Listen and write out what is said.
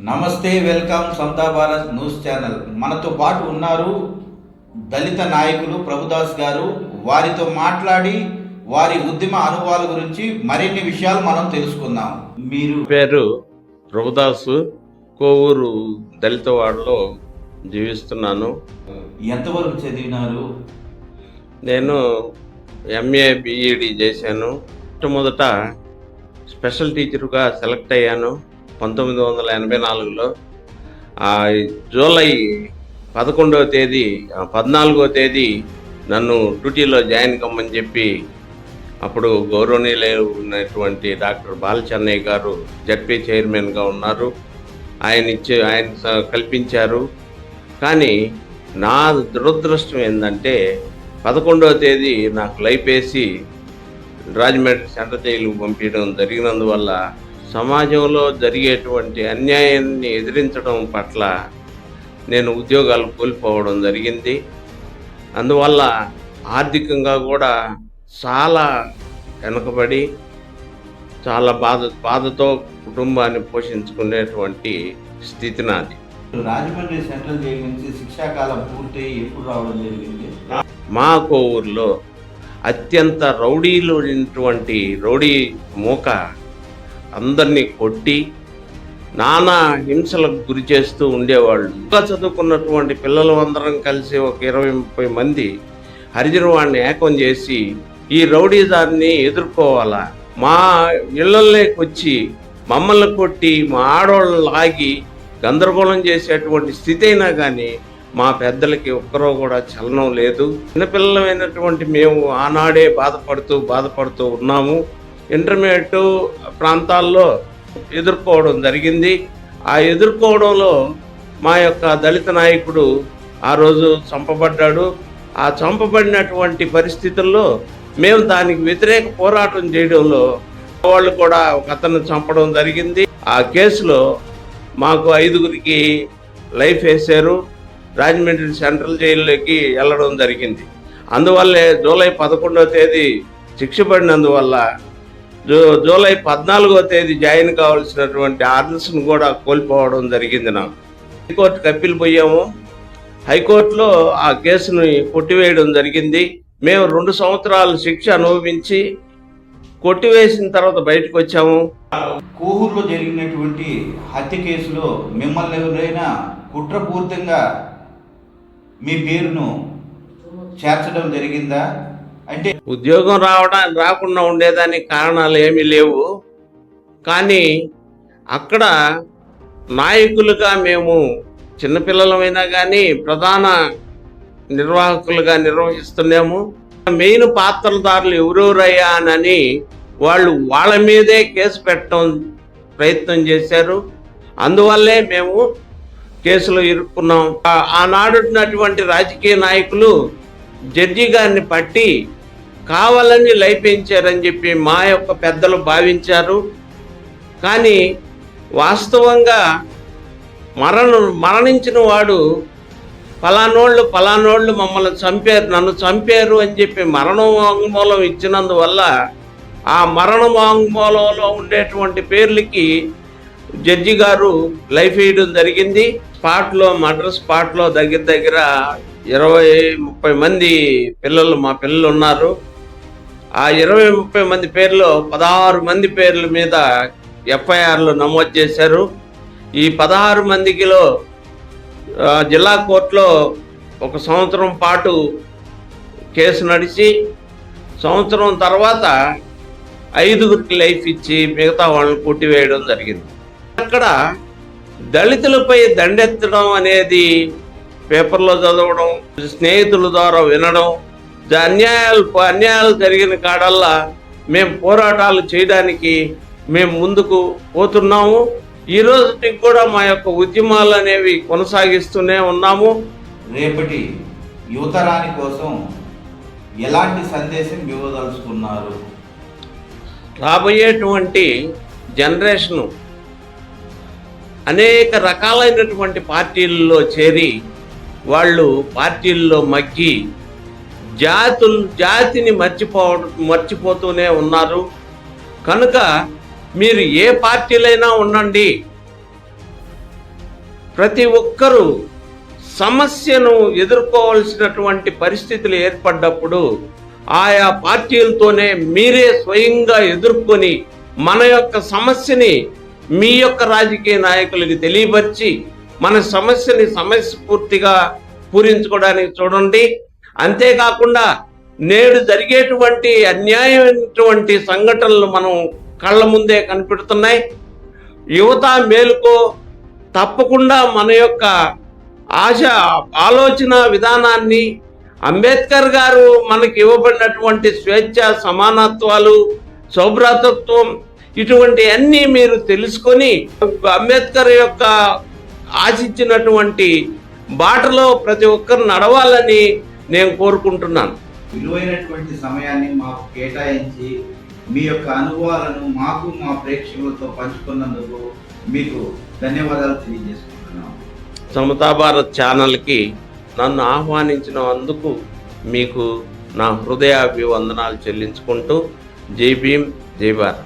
నమస్తే welcome Samata Bharat news channel. మనతో పాటు ఉన్నారు దళిత నాయకులు ప్రభుదాస్ గారు. వారితో మాట్లాడి వారి ఉద్యమ అనుభవాల గురించి మరిన్ని విషయాలు మనం తెలుసుకుందాం. మీరు పేరు ప్రభుదాసు. కోవూరు దళితవాడలో జీవిస్తున్నాను. ఎంతవరకు చదివినారు? నేను ఎంఏ బిఈడి చేశాను. మొట్టమొదట స్పెషల్ టీచర్గా సెలెక్ట్ అయ్యాను. పంతొమ్మిది వందల ఎనభై నాలుగులో జూలై పదకొండవ తేదీ పద్నాలుగో తేదీ నన్ను డ్యూటీలో జాయిన్ కమ్మని చెప్పి అప్పుడు గౌరవనీయులు ఉన్నటువంటి డాక్టర్ బాలచెన్నయ్య గారు జడ్పీ చైర్మన్గా ఉన్నారు. ఆయన ఇచ్చి ఆయన స- కల్పించారు. కానీ నా దురదృష్టం ఏంటంటే పదకొండవ తేదీ నాకు లైఫ్ వేసి రాజమండ్రి సెంటర్ జైలుకు పంపించడం జరిగినందువల్ల సమాజంలో జరిగేటువంటి అన్యాయాన్ని ఎదిరించడం పట్ల నేను ఉద్యోగాలు కోల్పోవడం జరిగింది. అందువల్ల ఆర్థికంగా కూడా చాలా వెనుకబడి చాలా బాధ బాధతో కుటుంబాన్ని పోషించుకునేటువంటి స్థితి నాది. రాజమండ్రి సెంట్రల్ జైలు నుంచి శిక్షాకాలం పూర్తయి ఎప్పుడు రావడం జరిగింది? మా కోవూరులో అత్యంత రౌడీలు ఉన్నటువంటి రౌడీ మూక అందరినీ కొట్టి నానా హింసలకు గురి చేస్తూ ఉండేవాళ్ళు. ఇంకా చదువుకున్నటువంటి పిల్లలు అందరం కలిసి ఒక ఇరవై ముప్పై మంది హరిజన వాడిని ఏకం చేసి ఈ రౌడీదారిని ఎదుర్కోవాలా? మా ఇళ్ళలోకి వచ్చి మమ్మల్ని కొట్టి మా ఆడవాళ్ళని లాగి గందరగోళం చేసేటువంటి స్థితి అయినా కానీ మా పెద్దలకి ఒక్కరో కూడా చలనం లేదు. చిన్నపిల్లలమైనటువంటి మేము ఆనాడే బాధపడుతూ బాధపడుతూ ఉన్నాము. ఇంటర్మీడియట్ ప్రాంతాల్లో ఎదుర్కోవడం జరిగింది. ఆ ఎదుర్కోవడంలో మా యొక్క దళిత నాయకుడు ఆ రోజు చంపబడ్డాడు. ఆ చంపబడినటువంటి పరిస్థితుల్లో మేము దానికి వ్యతిరేక పోరాటం చేయడంలో వాళ్ళు కూడా ఒక అతను చంపడం జరిగింది. ఆ కేసులో మాకు ఐదుగురికి లైఫ్ వేశారు. రాజమండ్రి సెంట్రల్ జైల్లోకి వెళ్ళడం జరిగింది. అందువల్లే జూలై పదకొండవ తేదీ శిక్ష పడినందువల్ల జూ జూలై పద్నాలుగో తేదీ జాయిన్ కావాల్సినటువంటి ఆర్డర్స్ను కూడా కోల్పోవడం జరిగింది నాకు. హైకోర్టుకి అప్పీల్ పోయాము. హైకోర్టులో ఆ కేసుని కొట్టివేయడం జరిగింది. మేము రెండు సంవత్సరాలు శిక్ష అనుభవించి కొట్టివేసిన తర్వాత బయటకు వచ్చాము. కోహూరులో జరిగినటువంటి హత్య కేసులో మిమ్మల్ని ఎవరైనా కుట్రపూరితంగా మీ పేరును చేర్చడం జరిగిందా? అంటే ఉద్యోగం రావడం రాకుండా ఉండేదానికి కారణాలు ఏమీ లేవు. కానీ అక్కడ నాయకులుగా మేము చిన్నపిల్లలమైనా కానీ ప్రధాన నిర్వాహకులుగా నిర్వహిస్తున్నాము. మెయిన్ పాత్రదారులు ఎవరెవరయ్యా అని వాళ్ళు వాళ్ళ మీదే కేసు పెట్టడం ప్రయత్నం చేశారు. అందువల్లే మేము కేసులో ఇరుక్కున్నాం. ఆనాడున్నటువంటి రాజకీయ నాయకులు జడ్జి గారిని పట్టి కావాలని లైపించారని చెప్పి మా యొక్క పెద్దలు భావించారు. కానీ వాస్తవంగా మరణ మరణించిన వాడు ఫలానోళ్ళు ఫలానోళ్ళు మమ్మల్ని చంపారు నన్ను చంపారు అని చెప్పి మరణ వాంగ్మూలం ఇచ్చినందువల్ల ఆ మరణ వాంగ్మూలంలో ఉండేటువంటి పేర్లకి జడ్జి గారు లైఫ్ వేయడం జరిగింది. స్పాట్లో మర్డర్ స్పాట్లో దగ్గర దగ్గర ఇరవై ముప్పై మంది పిల్లలు మా పిల్లలు ఉన్నారు. ఆ ఇరవై ముప్పై మంది పేర్లో పదహారు మంది పేర్ల మీద ఎఫ్ఐఆర్లు నమోదు చేశారు. ఈ పదహారు మందికిలో జిల్లా కోర్టులో ఒక సంవత్సరం పాటు కేసు నడిచి సంవత్సరం తర్వాత ఐదుగురికి లైఫ్ ఇచ్చి మిగతా వాళ్ళని కొట్టివేయడం జరిగింది. అక్కడ దళితులపై దండెత్తడం అనేది పేపర్లో చదవడం స్నేహితుల ద్వారా వినడం అన్యాయాలు అన్యాయాలు జరిగిన కాడల్లా మేము పోరాటాలు చేయడానికి మేము ముందుకు పోతున్నాము. ఈ రోజుకి కూడా మా యొక్క ఉద్యమాలు అనేవి కొనసాగిస్తూనే ఉన్నాము. రేపటి యువతరాని కోసం ఎలాంటి సందేశం ఇవ్వదలుచుకున్నారు? రాబోయేటువంటి జనరేషను అనేక రకాలైనటువంటి పార్టీల్లో చేరి వాళ్ళు పార్టీల్లో మగ్గి జాతులు జాతిని మర్చిపోవడం మర్చిపోతూనే ఉన్నారు. కనుక మీరు ఏ పార్టీలైనా ఉండండి. ప్రతి ఒక్కరూ సమస్యను ఎదుర్కోవాల్సినటువంటి పరిస్థితులు ఏర్పడ్డప్పుడు ఆయా పార్టీలతోనే మీరే స్వయంగా ఎదుర్కొని మన యొక్క సమస్యని మీ యొక్క రాజకీయ నాయకులకి తెలియపరిచి మన సమస్యని సమస్య పూర్తిగా పూరించుకోవడానికి చూడండి. అంతేకాకుండా నేడు జరిగేటువంటి అన్యాయమైనటువంటి సంఘటనలు మనం కళ్ళ ముందే కనిపెడుతున్నాయి. యువత మేలుకో తప్పకుండా మన యొక్క ఆశ ఆలోచన విధానాన్ని అంబేద్కర్ గారు మనకి ఇవ్వబడినటువంటి స్వేచ్ఛ సమానత్వాలు సౌభ్రాతత్వం ఇటువంటి అన్నీ మీరు తెలుసుకొని అంబేద్కర్ యొక్క ఆశించినటువంటి బాటలో ప్రతి ఒక్కరు నడవాలని నేను కోరుకుంటున్నాను. విలువైనటువంటి సమయాన్ని మాకు కేటాయించి మీ యొక్క అనుభవాలను మాకు మా ప్రేక్షకులతో పంచుకున్నందుకు మీకు ధన్యవాదాలు తెలియజేసుకుంటున్నాం సమతా భారత్ ఛానల్కి నన్ను ఆహ్వానించినందుకు మీకు నా హృదయాభివందనాలు చెల్లించుకుంటూ జై భీమ్ జై భారత్.